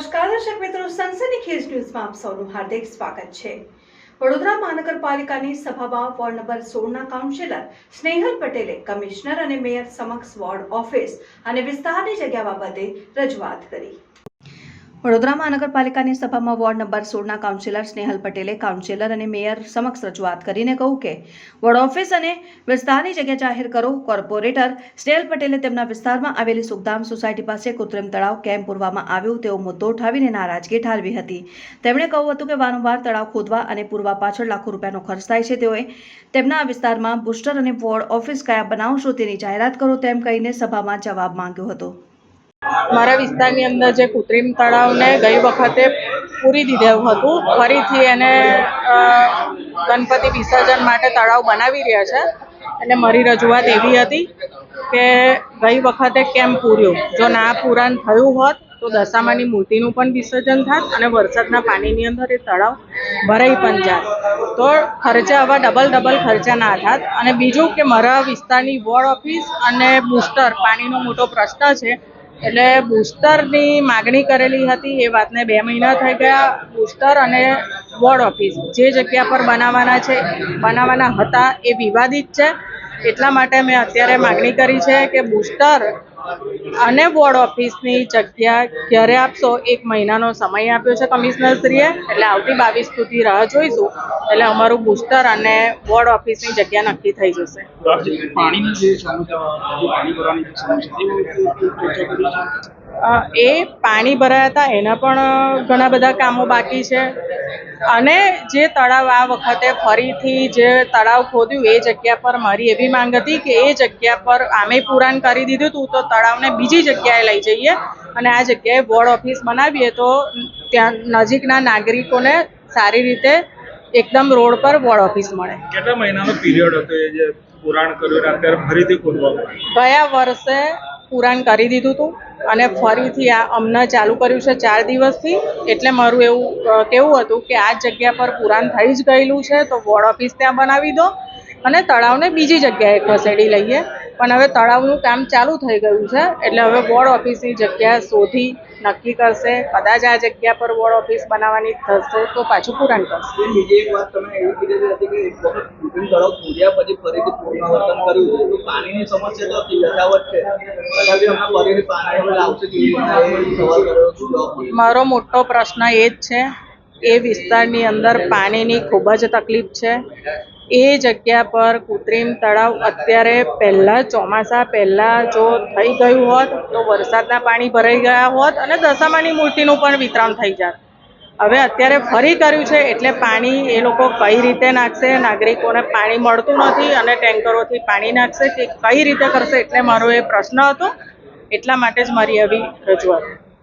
નમસ્કાર, દર્શક મિત્રો, સનસની ન્યૂઝમાં આપ સૌનું હાર્દિક સ્વાગત છે. વડોદરા મહાનગરપાલિકાની સભામાં વોર્ડ નંબર સોળના કાઉન્સિલર સ્નેહલ પટેલે કમિશનર અને મેયર સમક્ષ વોર્ડ ઓફિસ અને વિસ્તારની જગ્યા બાબતે રજૂઆત કરી. વડોદરા મહાનગરપાલિકાની સભામાં વોર્ડ નંબર સોળના કાઉન્સિલર સ્નેહલ પટેલે કાઉન્સિલર અને મેયર સમક્ષ રજૂઆત કરીને કહ્યું કે વોર્ડ ઓફિસ અને વિસ્તારની જગ્યા જાહેર કરો. કોર્પોરેટર સ્નેહલ પટેલે તેમના વિસ્તારમાં આવેલી સુખધામ સોસાયટી પાસે કૃત્રિમ તળાવ કેમ પૂરવામાં આવ્યું. તેવો મુદ્દો ઉઠાવીને નારાજગી ઠાલવી હતી. તેમણે કહ્યું હતું કે વારંવાર તળાવ ખોદવા અને પૂરવા પાછળ લાખો રૂપિયાનો ખર્ચ થાય છે. તેઓએ તેમના વિસ્તારમાં બુસ્ટર અને વોર્ડ ઓફિસ કયા બનાવશો તેની જાહેરાત કરો તેમ કહીને સભામાં જવાબ માંગ્યો હતો. મારા વિસ્તારની અંદર જે કૃત્રિમ તળાવને ગઈ વખતે પૂરી દીધેલું હતું. ફરીથી એને ગણપતિ વિસર્જન માટે તળાવ બનાવી રહ્યા છે. એટલે મારી રજૂઆત એવી હતી કે ગઈ વખતે કેમ પૂર્યું? જો ના પુરાણ થયું હોત, તો દશામાની મૂર્તિનું પણ વિસર્જન થાત અને વરસાદના પાણીની અંદર એ તળાવ ભરાઈ પણ જાત. તો ખર્ચા આવા ડબલ ડબલ ખર્ચા ના થાત. અને બીજું કે મારા વિસ્તારની વોર્ડ ઓફિસ અને બુસ્ટર પાણીનો મોટો પ્રશ્ન છે એટલે બુસ્ટરની માગણી કરેલી હતી, એ વાતને બે મહિના થઈ ગયા. બુસ્ટર અને વોર્ડ ઓફિસ જે જગ્યા પર બનાવવાના છે, બનાવવાના હતા એ વિવાદિત છે. એટલા માટે મેં અત્યારે માગણી કરી છે કે બુસ્ટર અને વોર્ડ ઓફિસની જગ્યા ક્યારે આપશો? એક મહિનાનો સમય આપ્યો છે કમિશનરશ્રીએ. એટલે આવતી બાવીસ સુધી રાહ જોઈશું. એટલે અમારું બુસ્ટર અને વોર્ડ ઓફિસની જગ્યા નક્કી થઈ જશે. એ પાણી ભરાયા હતા એના પણ ઘણા બધા કામો બાકી છે. અને જે તળાવ આ વખતે ફરીથી જે તળાવ ખોદ્યું એ જગ્યા પર મારી એવી માંગ હતી કે એ જગ્યા પર આમે પુરાણ કરી દીધું હતું તો તળાવને બીજી જગ્યાએ લઈ જઈએ અને આ જગ્યાએ વોર્ડ ઓફિસ બનાવીએ તો ત્યાં નજીકના નાગરિકોને સારી રીતે એકદમ રોડ પર વોર્ડ ઓફિસ મળે. કેટલા મહિનાનો પીરિયડ હતો એ જે પુરાણ કર્યું અત્યારે ફરીથી ખોદવામાં ગયા વર્ષે પુરાણ કરી દીધું હતું અને ફરીથી આ અમને ચાલુ કર્યું છે ચાર દિવસથી, એટલે મારું એવું કેવું હતું કે આ જગ્યા પર પુરાણ થઈ જ ગયેલું છે, તો વોર્ડ ઓફિસ ત્યાં બનાવી દો અને તળાવને બીજી જગ્યાએ ખસેડી લઈએ. પણ હવે તળાવનું કામ ચાલુ થઈ ગયું છે એટલે હવે વોર્ડ ઓફિસની જગ્યા શોધી નક્કી કરશે. કદાચ આ જગ્યા પર વોર્ડ ઓફિસ બનાવવાની થશે તો પાછું પૂરણ કરશે. બીજી એક વાત તમે એવી કીધી હતી કે એક વખત કૃત્રિમ તળાવ ખોદ્યા પછી ફરીથી પુનરાવર્તન કર્યું છે. તો પાણીની સમસ્યા તો યથાવત છે. તથાપી હમણાં ફરીથી પાણી હવે આવશે કેવી રીતના સવાલ કર્યો શું મારો મોટો પ્રશ્ન એ જ છે એ વિસ્તારની અંદર પાણીની ખૂબ જ તકલીફ છે. એ જગ્યા પર કૃત્રિમ તળાવ અત્યારે પહેલાં ચોમાસા પહેલાં જો થઈ ગયું હોત, તો વરસાદના પાણી ભરાઈ ગયા હોત અને દશામાની મૂર્તિનું પણ વિતરણ થઈ જાત. હવે અત્યારે ફરી કર્યું છે, એટલે પાણી એ લોકો કઈ રીતે નાખશે? નાગરિકોને પાણી મળતું નથી અને ટેન્કરોથી પાણી નાખશે કે કઈ રીતે કરશે? એટલે મારો એ પ્રશ્ન હતો. એટલા માટે જ મારી આવી રજૂઆત.